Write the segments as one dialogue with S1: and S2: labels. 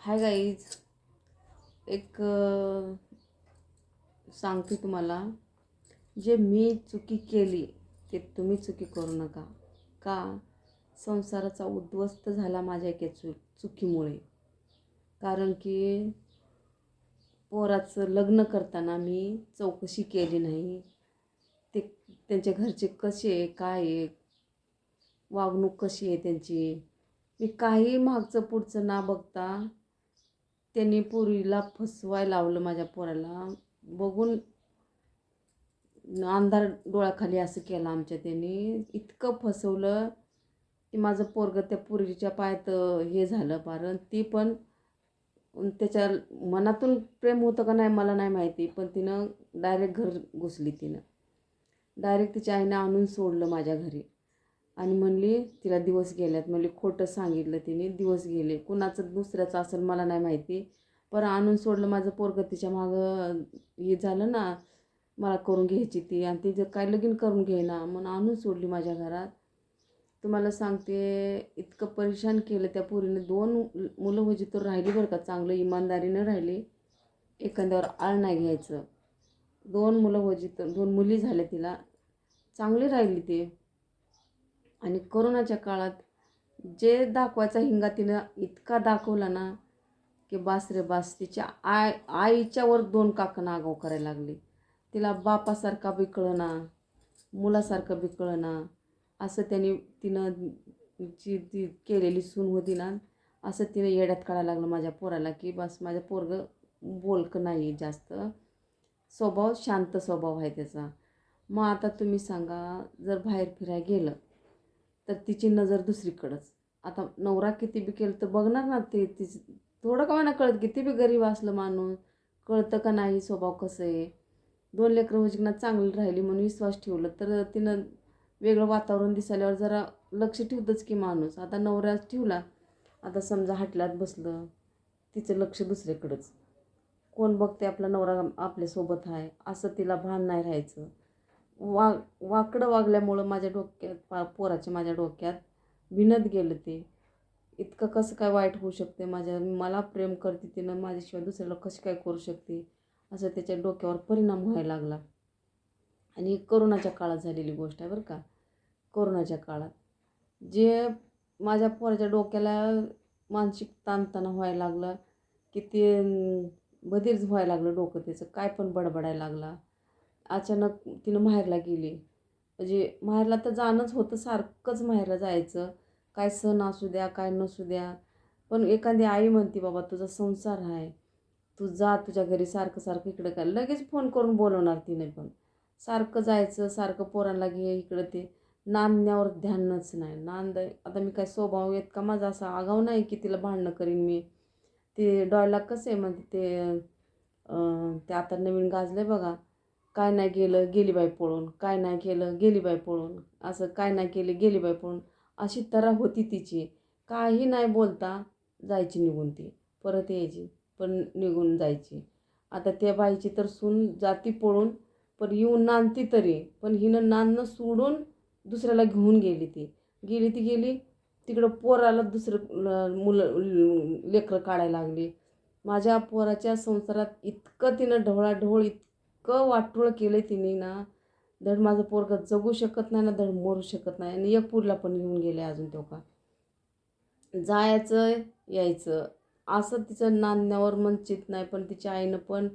S1: Hi guys. एक सांगते तुम्हाला. जे मी चुकी केली ते तुम्ही चुकी करू नका. का? संसाराचा उद्ध्वस्त झाला माझ्या एका चु चुकीमुळे. कारण की पोराचं लग्न करताना मी चौकशी केली नाही. ते त्यांच्या घरचे कसे आहे काय आहे वागणूक कशी आहे त्यांची? मी काही मागचं पुढचं ना बघता त्यांनी पोरीला फसवाय लावलं माझ्या पोराला. बघून अंधार डोळ्याखाली असं केलं आमच्या त्यांनी. इतकं फसवलं की माझं पोरगं त्या पोरीच्या पायात हे झालं कारण ती पण त्याच्या मनातून प्रेम होतं का नाही मला नाही माहिती पण तिनं डायरेक्ट घर घुसली तिनं. डायरेक्ट तिच्या आईनं आणून सोडलं माझ्या घरी. आणि म्हणली तिला दिवस गेल्यात म्हणली खोटं सांगितलं तिने दिवस गेले. कुणाचं दुसऱ्याचं असेल मला नाही माहिती. पर आणून सोडलं माझं पोरगं तिच्या मागं हे झालं ना मला करून घ्यायची ती. आणि तिचं काय लगीन करून घेईना म्हणून आणून सोडली माझ्या घरात. तुम्हाला सांगते इतकं परेशान केलं त्या पोरीने. दोन मुलं म्हणजे तर राहिली बरं का चांगलं इमानदारीनं राहिली. एखाद्यावर आळ नाही घ्यायचं. दोन मुलं होजी तर दोन मुली झाल्या तिला. चांगली राहिली ती. आणि करोनाच्या काळात जे दाखवायचा हिंगा तिनं इतका दाखवला ना की बास रे बास तिच्या आय आईच्यावर दोन काकण आगाव करायला लागली. तिला बापासारखा बी कळना मुलासारखं बी कळना असं त्यांनी तिनं जी ती केलेली सून होती ना असं तिनं येड्यात काढायला लागलं माझ्या पोराला की बस माझ्या पोरगं बोलकं नाही जास्त. स्वभाव शांत स्वभाव आहे त्याचा. मग आता तुम्ही सांगा जर बाहेर फिरायला गेलं तर तिची नजर दुसरीकडंच. आता नवरा किती बी केलं तर बघणार ना ते तिच थोडं का ना कळत किती बी गरीब असलं माणूस कळतं का नाही स्वभाव कसं आहे? दोन लेकरं म्हणजे होजीना चांगली राहिली म्हणून विश्वास ठेवलं तर तिनं वेगळं वातावरण दिसाल्यावर जरा लक्ष ठेवतंच की माणूस. आता नवरा ठेवला आता समजा हाटल्यात बसलं तिचं लक्ष दुसरीकडंच. कोण बघते आपला नवरा आपल्यासोबत आहे? असं तिला भान नाही राहायचं. वा वाकडं वागल्यामुळं माझ्या डोक्यात पा पोराच्या माझ्या डोक्यात विणत गेलं ते. इतकं कसं काय वाईट होऊ शकते माझ्या मला प्रेम करते तिनं माझ्याशिवाय दुसऱ्याला कशी काय करू शकते? असं त्याच्या डोक्यावर परिणाम व्हायला लागला. आणि करोनाच्या काळात झालेली गोष्ट आहे बरं का. करोनाच्या काळात. जे माझ्या पोराच्या डोक्याला मानसिक ताणतणा व्हायला लागला की ते बधीरच व्हायला लागलं डोकं त्याचं काय पण बडबडायला लागला. अचानक तिनं माहेरला गेली. म्हणजे माहेरला तर जाणंच होतं सारखंच माहेरला जायचं. काय सण असू द्या काय नसू द्या. पण एखादी आई म्हणते बाबा तुझा संसार आहे तू जा तुझ्या घरी सारखं सारखं इकडं काय लगेच फोन करून बोलवणार तिने पण. सारखं जायचं सारखं पोरांना घे इकडं ते. नांदण्यावर ध्यानच नाही. नांद आता मी काय स्वभाव येत का माझा असा आगाव नाही की तिला भांडणं करीन मी. ते डॉयला कसं आहे म्हणते ते ते आता नवीन गाजलं आहे बघा. काय नाही केलं गेली बाई पळून. काय नाही केलं गेली बाई पळून. असं काय नाही केलं गेली बाई पळून. अशी तरा होती तिची. काही नाही बोलता जायची निघून ती. परत यायची पण निघून जायची. आता त्या बाईची तर सून जाती पळून पण येऊन नांदती तरी. पण हिनं नांदणं सोडून दुसऱ्याला घेऊन गेली ती. गेली ती गेली तिकडं पोराला दुसरं मुलं लेकरं काढायला लागली. माझ्या पोराच्या संसारात इतकं तिनं ढवळाढवळ इतकं वाटोळं केलं आहे तिने ना. धड माझं पोरगं जगू शकत नाही ना धड मरू शकत नाही. आणि एकपूरला पण घेऊन गेले अजून तेव्हा जायचं यायचं. असं तिचं नांदण्यावर मनचित नाही पण तिच्या आईनं पण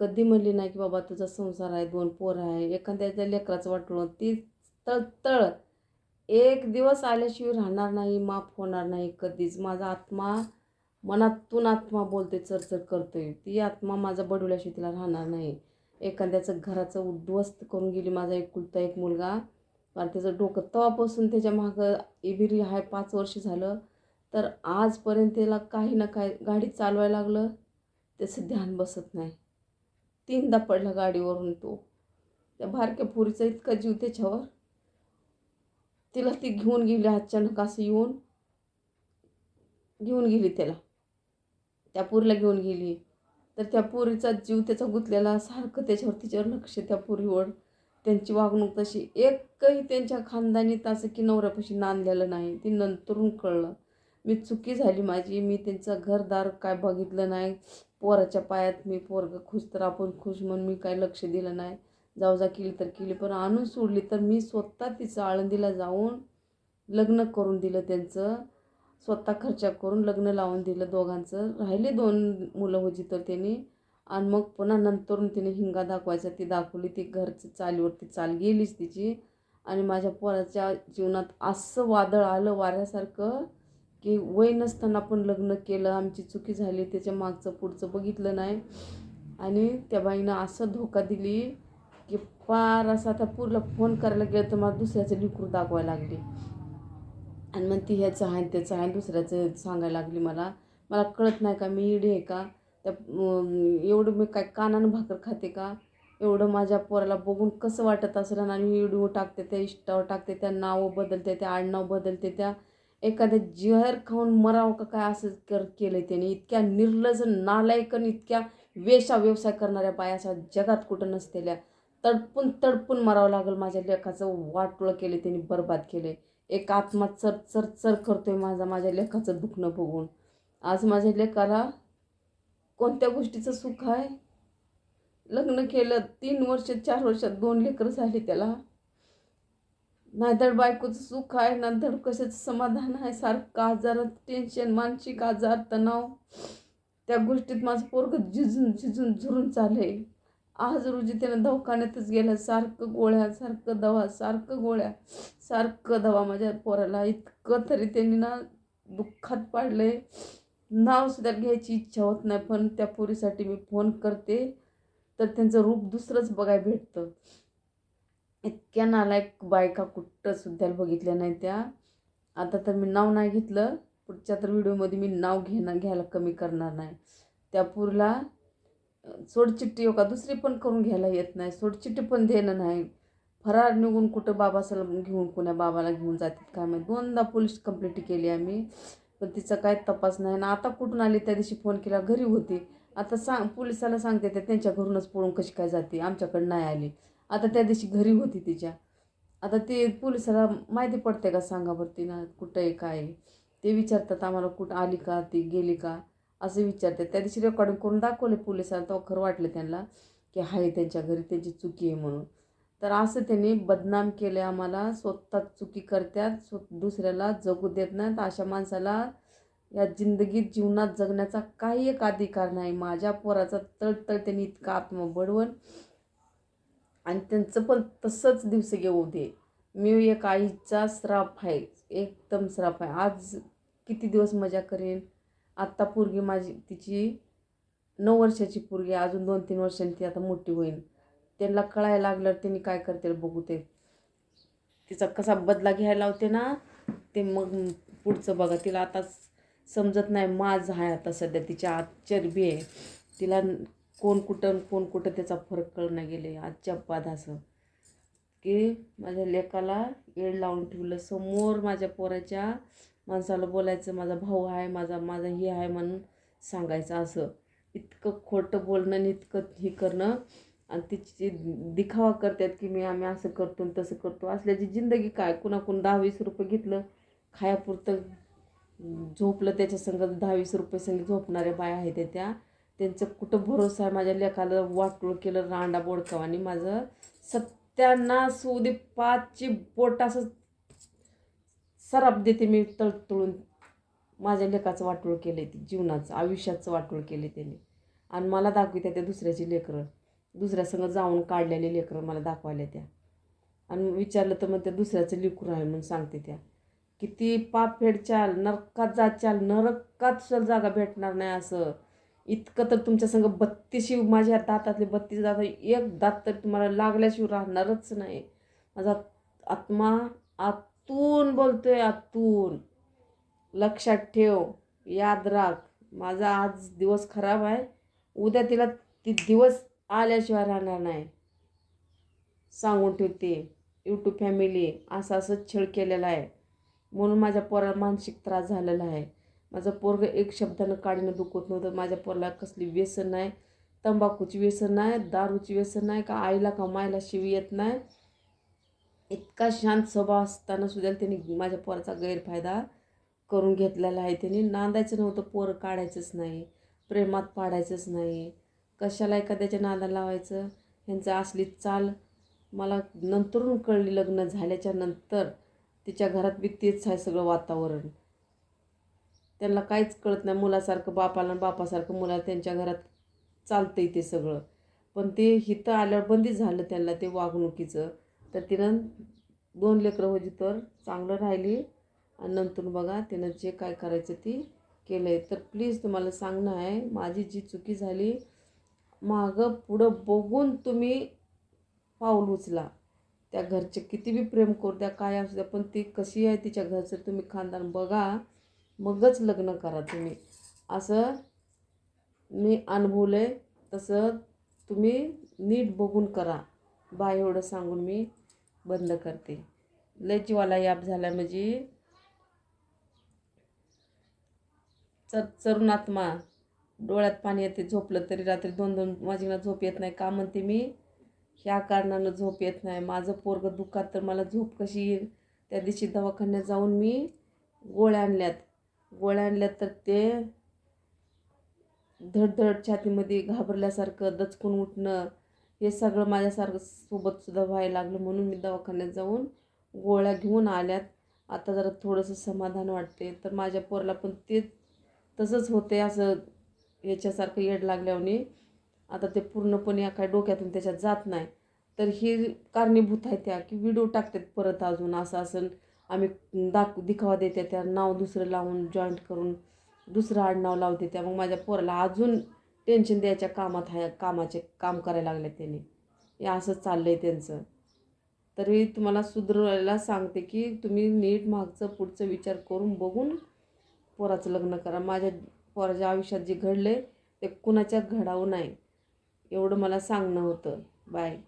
S1: कधी म्हणली नाही की बाबा तुझा संसार आहे दोन पोर आहे. एखाद्याच्या लेकराचं वाटलं ती तळतळ. एक दिवस आल्याशिवाय राहणार नाही माफ होणार नाही कधीच. माझा आत्मा मनातून आत्मा बोलते चरचर करतोय. ती आत्मा माझा बडवल्याशिवाय तिला राहणार नाही. एखाद्याचं घराचं उद्ध्वस्त करून गेली माझा एकुलता एक मुलगा. कारण त्याचं डोकं तवापासून त्याच्या मागं इबिरी आहे पाच वर्ष झालं. तर आजपर्यंत त्याला काही ना काही गाडी चालवायला लागलं. त्याचं ध्यान बसत नाही. तीनदा पडला गाडीवरून तो. त्या बारक्या पुरीचा इतका जीव त्याच्यावर. तिला ती घेऊन गेली अचानक असं येऊन. घेऊन गेली त्याला. त्या पुरीला घेऊन गेली. तर त्या पोरीचा जीव त्याचा गुंतलेला सारखं त्याच्यावर तिच्यावर लक्ष त्या पोरीवर त्यांची वागणूक तशी एकही त्यांच्या खानदानीत असं की नवऱ्यापाशी नांदलेलं नाही. ती नंतरून कळलं मी चुकी झाली माझी मी त्यांचं घरदार काय बघितलं नाही. पोराच्या पायात मी पोरगं खुश तर आपण खुश म्हणून मी काय लक्ष दिलं नाही. जाऊ जा केली तर केली पण आणून सोडली तर मी स्वतः तिचं आळंदीला जाऊन लग्न करून दिलं त्यांचं. स्वतः खर्च करून लग्न लावून दिलं दोघांचं. राहिले दोन मुलं होती तर त्यांनी आणि मग पुन्हा नंतरून तिने हिंगा दाखवायचा ती दाखवली ती घरचं चालीवरती चाल गेलीच तिची. आणि माझ्या पोराच्या जीवनात असं वादळ आलं वाऱ्यासारखं की वय नसताना पण लग्न केलं आमची चुकी झाली त्याच्या मागचं पुढचं बघितलं नाही. आणि त्या बाईनं असं धोका दिली की पार असं आता पूरला फोन करायला गेलं तर मला दुसऱ्याचं लिकूर दाखवायला लागली. आणि मग ती ह्याचं आहे त्याचं आहे दुसऱ्याचं सांगायला लागली मला. मला कळत नाही का मी इडी आहे का? त्या एवढं मी काय कानानं भाकर खाते का? एवढं माझ्या पोराला बघून कसं वाटत असेल आणि मी व्हिडिओ टाकते त्या इष्टावर टाकते त्या नावं बदलते त्या आडनाव बदलते त्या एखाद्या जहर खाऊन मरावं का काय असं कर केलं आहे त्याने. इतक्या निर्लज नालायक आणि इतक्या वेशा व्यवसाय करणाऱ्या बाया अशा जगात कुठं नसतेल्या. तडपून तडपून मरावं लागेल माझ्या लेखाचं वाटोळं केले त्यांनी बरबाद केले एक आत्मा चर चर चर आहे माझा माझ्या लेखाचं दुखणं बघून. आज माझ्या लेखाला कोणत्या गोष्टीचं सुख आहे? लग्न केलं तीन वर्ष चार वर्षात दोन लेकरं झाली त्याला. ना धड बायकोचं सुख आहे ना धड कशाचं समाधान आहे? सारखं आजारात टेन्शन मानसिक आजार तणाव. त्या गोष्टीत माझं पोरगं झिजून झिजून झुरून आहे आज रोजी त्यानं दवाखान्यातच गेलं. सारखं गोळ्या सारखं दवा सारखं गोळ्या सारखं दवा माझ्या पोराला. इतकं तरी त्यांनी ना दुःखात पाडलंय. नावसुद्धा घ्यायची इच्छा होत नाही पण त्या पोरीसाठी मी फोन करते. तर त्यांचं रूप दुसरंच बघाय भेटतं. इतक्या नालायक बायका कुठं सुद्धा बघितल्या नाही त्या. आता तर मी नाव नाही घेतलं. पुढच्या तर व्हिडिओमध्ये मी नाव घेणं घ्यायला कमी करणार नाही. त्या पुरला सोडचिठ्ठी हो का? दुसरी पण करून घ्यायला येत नाही. सोडचिठ्ठी पण देणं नाही. फरार निघून कुठं बाबासाला घेऊन कोण्या बाबाला घेऊन जातात काय माहीत? दोनदा पोलीस कंप्लेंट केली आम्ही पण तिचा काय तपास नाही. ना आता कुठून आली? त्या दिवशी फोन केला घरी होती. आता सांग पोलिसाला सांगते ते त्यांच्या घरूनच पळून कशी काय जाते? आमच्याकडं नाही आली. आता त्या दिवशी घरी होती तिच्या. आता ते पोलिसाला माहिती पडते का? सांगावरती ना कुठं आहे काय आहे? ते विचारतात आम्हाला कुठं आली का? ती गेली का? असं विचारते त्या दिवशी रेकॉर्डिंग करून दाखवले पोलिसांना तेव्हा खरं वाटलं त्यांना की हाय त्यांच्या घरी त्यांची चुकी आहे म्हणून. तर असं त्यांनी बदनाम केले आम्हाला. स्वतः चुकी करतात स्व दुसऱ्याला जगू देत नाहीत अशा माणसाला या जिंदगीत जीवनात जगण्याचा काही एक अधिकार नाही. माझ्या पोराचा तळतळ त्यांनी इतका आत्मा बडवण आणि त्यांचं पण तसंच दिवस घेऊ दे मी एक आईचा श्राप आहे. एकदम श्राप आहे. आज किती दिवस मजा करेन? आत्ता पोरगी माझी तिची नऊ वर्षाची पोरगी अजून दोन तीन वर्षांनी ती आता मोठी होईल त्यांना कळायला लागल्यावर त्यांनी काय करतील बघू ते. तिचा कसा बदला घ्यायला होते ना ते मग पुढचं बघा. तिला आता समजत नाही माझ आहे आता सध्या. तिच्या आत चरबी आहे. तिला कोण कुठं कोण कुठं त्याचा फरक कळणं गेले. आजच्या बाद असं. की माझ्या लेकाला येड लावून ठेवलं. समोर माझ्या पोराच्या माणसाला बोलायचं माझा भाऊ आहे माझा माझा हे आहे म्हणून सांगायचं असं. इतकं खोटं बोलणं आणि इतकं हे करणं आणि तिची दिखावा करतात की मी आम्ही असं करतो आणि तसं करतो. असल्याची जिंदगी काय? कुणाकून दहा वीस रुपये घेतलं? खायापुरतं झोपलं त्याच्या संग दहा वीस रुपये संग झोपणाऱ्या बाया आहेत त्या. त्यांचं कुठं भरोसा आहे? माझ्या लेखाला वाटूळ केलं रांडा बोडकावानी माझं सत्यानाश होऊ पाचची बोट असं सराप देते मी तळतळून. माझ्या लेखाचं वाटोळ केलं आहे ते जीवनाचं आयुष्याचं वाटोळ केले त्याने. आणि मला दाखवित्या त्या दुसऱ्याची लेकरं. दुसऱ्यासंग जाऊन काढलेले लेकरं मला दाखवायला त्या. आणि विचारलं तर मग त्या दुसऱ्याचं लेकरू आहे म्हणून सांगते त्या. किती पाप फेड चाल नरकात जात चाल नरकात सुद्धा जागा भेटणार नाही असं. इतकं तर तुमच्या संग बत्तीशी माझ्या दातातले बत्तीस दात एक दात तर तुम्हाला लागल्याशिवाय राहणारच नाही. माझा आत्मा आतून बोलतोय आतून. लक्षात ठेव याद राख. माझा आज दिवस खराब आहे. उद्या तिला ती दिवस आल्याशिवाय राहणार नाही. सांगून ठेवते यूट्यूब फॅमिली असं असं छळ केलेला आहे. म्हणून माझ्या पोराला मानसिक त्रास झालेला आहे. माझं पोरग एक शब्दानं काढणं दुखत नव्हतं. माझ्या पोराला कसली व्यसन नाही. तंबाखूची व्यसन नाही दारूची व्यसन नाही का आईला का मायला शिवी येत नाही. इतका शांत स्वभाव असताना सुद्धा त्यांनी माझ्या पोराचा गैरफायदा करून घेतलेला आहे. त्यांनी नांदायचं नव्हतं पोरं काढायचंच नाही प्रेमात पाडायचंच नाही. कशाला एखाद्याच्या नादा लावायचं? ह्यांचं असली चाल मला नंतरून कळली लग्न झाल्याच्यानंतर तिच्या घरात बी तेच आहे सगळं वातावरण. त्यांना काहीच कळत नाही मुलासारखं बापाला आणि बापासारखं मुलाला त्यांच्या घरात चालतंय ते सगळं. पण ते हिथं आल्यावर बंदी झालं त्यांना ते वागणुकीचं. तर तिनं दोन लेकरं होती तर चांगलं राहिली. आणि नंतर बघा तिनं जे काय करायचं ती केलं आहे तर प्लीज तुम्हाला सांगणं आहे माझी जी चुकी झाली मागं पुढं बघून तुम्ही पाऊल उचला. त्या घरचे किती बी प्रेम करू द्या काय असू द्या पण ती कशी आहे तिच्या घरचं तुम्ही खानदान बघा. मगच लग्न करा तुम्ही. असं मी अनुभवलं आहे तसं तुम्ही नीट बघून करा. बाय एवढं सांगून मी बंद करते. लय जीवाला याप झाला म्हणजे चर चरून आत्मा डोळ्यात पाणी येते झोपलं तरी रात्री दोन दोन वाजेला झोप येत नाही. का म्हणते मी? ह्या कारणानं झोप येत नाही. माझं पोरगं दुखात तर मला झोप कशी येईल? त्या दिवशी दवाखान्यात जाऊन मी गोळ्या आणल्यात. गोळ्या आणल्यात तर ते धडधड छातीमध्ये घाबरल्यासारखं दचकून उठणं हे सगळं माझ्यासारखं सोबतसुद्धा व्हायला लागलं म्हणून मी दवाखान्यात जाऊन गोळ्या घेऊन आल्यात. आता जरा थोडंसं समाधान वाटते तर माझ्या पोराला पण ते तसंच होते असं याच्यासारखं येड लागल्याने आता ते पूर्णपणे काय डोक्यातून त्याच्यात जात नाही. तर हे कारणीभूत आहे त्या की व्हिडिओ टाकतात परत अजून असं असं आम्ही दाख दिखावा देते त्या नाव दुसरं लावून जॉईंट करून दुसरं आडनाव लावते त्या. मग माझ्या पोराला अजून टेन्शन द्यायच्या कामात हाय कामाचे काम करायला लागले त्यांनी. हे असं चाललं आहे त्यांचं. तरी तुम्हाला सुधरवायला सांगते की तुम्ही नीट मागचं पुढचं विचार करून बघून पोराचं लग्न करा. माझ्या पोराच्या आयुष्यात जे घडलं आहे ते कुणाच्या घडावं नाही. एवढं मला सांगणं होतं. बाय